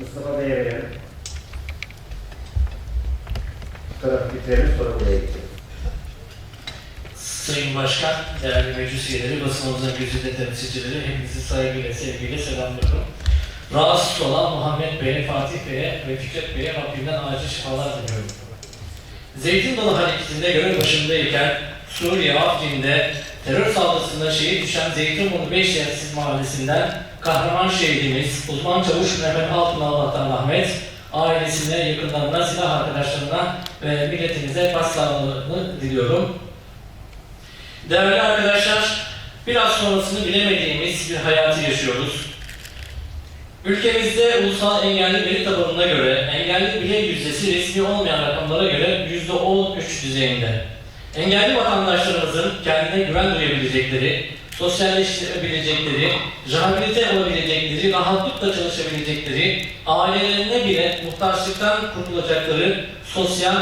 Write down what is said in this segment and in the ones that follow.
Mustafa Bey'e verelim. Bu tarafı bitirelim sonra buraya geçelim. Sayın Başkan, değerli meclis üyeleri, basınımızın güzide temsilcileri, hepinizi saygıyla, sevgiyle selamlıyorum. Rahatsız olan Muhammed Bey'e, Fatih Bey'e ve Fikret Bey'e Rabbimden acil şifalar diliyorum. Zeytin Dalı Hareketi'nde görev başındayken Suriye Afrin'de terör saldırısında şehit düşen Zeytinburnu Beşyersiz Mahallesi'nden kahraman şehidimiz uzman çavuş Mehmet Altın Allah'tan rahmet, ailesine, yakınlarına, silah arkadaşlarına ve milletimize başsağlığını diliyorum. Değerli arkadaşlar, biraz sonrasını bilemediğimiz bir hayatı yaşıyoruz. Ülkemizde ulusal engelli veri tabanına göre engelli birey yüzdesi resmi olmayan rakamlara göre %13 düzeyinde. Engelli vatandaşlarımızın kendine güven duyabilecekleri, sosyalleştirebilecekleri, rehabilite olabilecekleri, rahatlıkla çalışabilecekleri, ailelerine bile muhtaçlıktan kurtulacakları sosyal,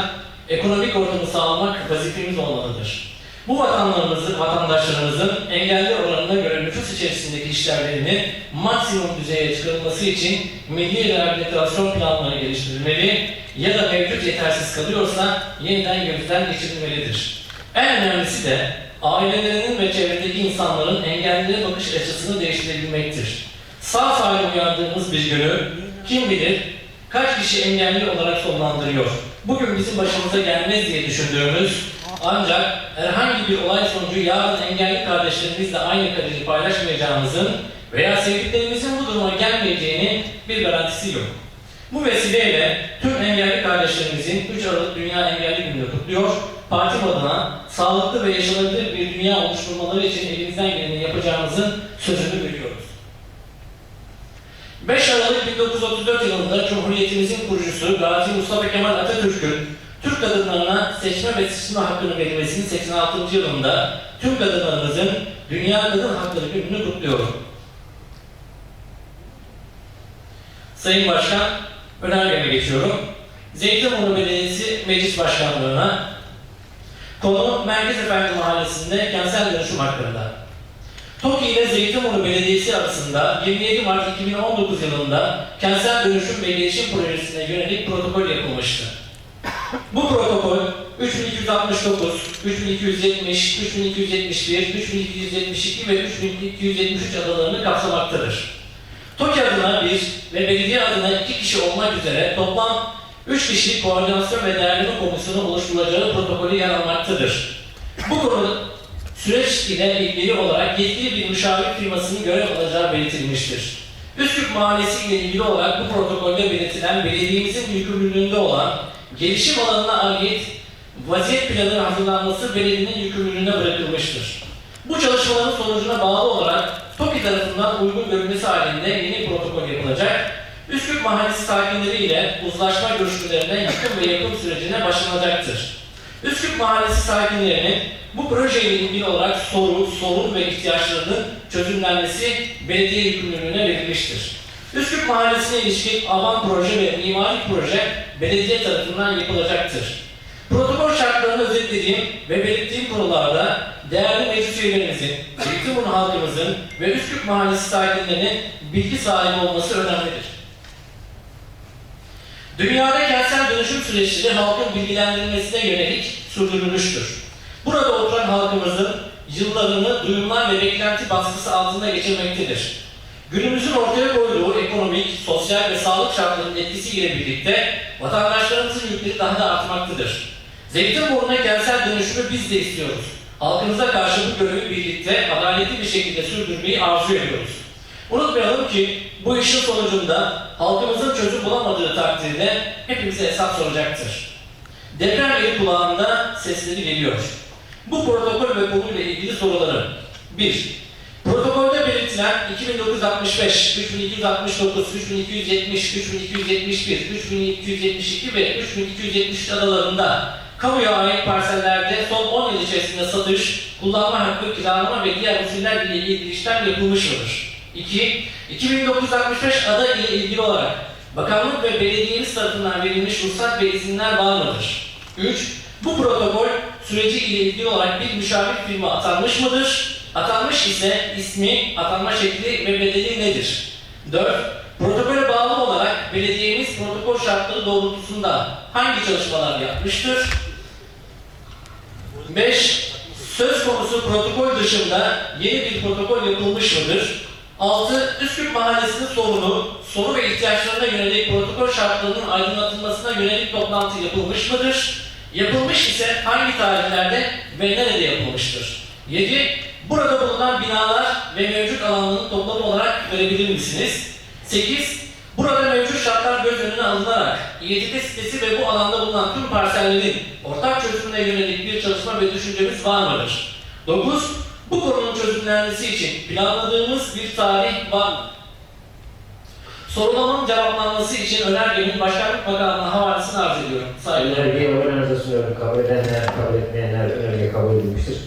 ekonomik ortamı sağlamak vazifemiz olmalıdır. Bu vatandaşlarımızın, vatandaşlarımızın engelli oranına göre nüfus içerisindeki işlerlerinin maksimum düzeye çıkarılması için milli rehabilitasyon planları geliştirilmeli ya da mevcut yetersiz kalıyorsa yeniden gözden geçirilmelidir. En önemlisi de ailelerinin ve çevredeki insanların engellilere bakış açısını değiştirebilmektir. Sağ salim uyandığımız bir günü kim bilir kaç kişi engelli olarak sonlandırıyor. Bugün bizim başımıza gelmez diye düşündüğümüz ancak herhangi bir olay sonucu yarın engelli kardeşlerimizle aynı kaderi paylaşmayacağımızın veya sevdiklerimizin bu duruma gelmeyeceğinin bir garantisi yok. Bu vesileyle tüm engelli kardeşlerimizin 3 Aralık Dünya Engelli Günü'nü kutluyor. Partim adına sağlıklı ve yaşanabilir bir dünya oluşturmaları için elimizden geleni yapacağımızın sözünü veriyoruz. 5 Aralık 1934 yılında Cumhuriyetimizin kurucusu Gazi Mustafa Kemal Atatürk'ün Türk kadınlarına seçme ve seçilme hakkını verilmesinin 86. yılında tüm kadınlarımızın Dünya Kadın Hakları Günü'nü kutluyorum. Sayın Başkan, önergeme geçiyorum. Zeytinburnu Belediyesi Meclis Başkanlığı'na konu Merkez Efendi Mahallesi'nde kentsel dönüşüm hakkında. TOKİ ile Zeytinburnu Belediyesi arasında 27 Mart 2019 yılında kentsel dönüşüm ve gelişim projesine yönelik protokol yapılmıştı. Bu protokol 3269, 3270, 3271, 3272 ve 3273 adalarını kapsamaktadır. TOKİ adına bir ve belediye adına iki kişi olmak üzere toplam 3 kişilik koordinasyon ve değerleme komisyonu oluşturulacağı protokolü yer almaktadır. Bu konu süreç ile ilgili olarak yetkili bir müşavir firmasının görev alacağı belirtilmiştir. Üsküp Mahallesi ile ilgili olarak bu protokolde belirtilen belediyemizin yükümlülüğünde olan gelişim alanına ait vaziyet planı hazırlanması belediyenin yükümlülüğüne bırakılmıştır. Bu çalışmaların sonucuna bağlı olarak TOKİ tarafından uygun görülmesi halinde yeni protokol yapılacak. Üsküp Mahallesi sakinleri ile uzlaşma görüşmelerine yakın ve yakın sürecine başlanacaktır. Üsküp Mahallesi sakinlerinin bu projeyle ilgili olarak soru, sorun ve ihtiyaçlarının çözümlenmesi belediye yükümlülüğüne verilmiştir. Üsküp Mahallesi'ne ilişkin alan proje ve mimari proje belediye tarafından yapılacaktır. Protokol şartlarını özetlediğim ve belirttiğim konularda değerli meclis üyelerimizin, Zeytinburnu halkımızın ve Üsküp Mahallesi sakinlerinin bilgi sahibi olması önemlidir. Dünyada kentsel dönüşüm süreçleri halkın bilgilendirilmesine yönelik sürdürülmüştür. Burada oturan halkımızın yıllarını duyumlar ve beklenti baskısı altında geçirmektedir. Günümüzün ortaya koyduğu ekonomik, sosyal ve sağlık şartlarının etkisiyle birlikte vatandaşlarımızın yükleri daha da artmaktadır. Zeytinburnu'na kentsel dönüşümü biz de istiyoruz. Halkımıza karşı bu görevi birlikte adaletli bir şekilde sürdürmeyi arzu ediyoruz. Unutmayalım ki bu işin sonucunda halkımızın çözüm bulamadığı takdirde hepimize hesap soracaktır. Deprem eli kulağında sesleri geliyor. Bu protokol ve konuyla ilgili soruları 1. Protokolde belirtilen 2965, 3269, 3270, 3271, 3272 ve 3273 adalarında kamuya ait parsellerde son 10 yıl içerisinde satış, kullanma hakkı, kiralama ve diğer usuller ile ilgili işlem yapılmış mıdır? 2. 2965 ada ile ilgili olarak bakanlık ve belediyemiz tarafından verilmiş ruhsat ve izinler var mıdır? 3. Bu protokol süreci ile ilgili olarak bir müşavir firma atanmış mıdır? Atanmış ise ismi, atanma şekli ve bedeli nedir? 4. Protokole bağlı olarak belediyemiz protokol şartları doğrultusunda hangi çalışmalar yapmıştır? 5. Söz konusu protokol dışında yeni bir protokol yapılmış mıdır? 6. Üsküp Mahallesi'nin sorunu, sorun ve ihtiyaçlarına yönelik protokol şartlarının aydınlatılmasına yönelik toplantı yapılmış mıdır? Yapılmış ise hangi tarihlerde ve nerede yapılmıştır? 7. Burada bulunan binalar ve mevcut alanların toplamı olarak görebilir misiniz? 8. Burada mevcut şartlar göz önüne alınarak İETT sitesi ve bu alanda bulunan tüm parsellerin ortak çözümüne yönelik bir çalışma ve düşüncemiz var mıdır? 9. Bu konunun çözümlenmesi için planladığımız bir tarih var mı? Sorulamanın cevaplanması için önergemin Başkanlık Bakanlığı'na havalesini arz ediyorum. Saygılar. Önergeyi sunuyorum. Kabul edenler, kabul etmeyenler önerge kabul edilmiştir.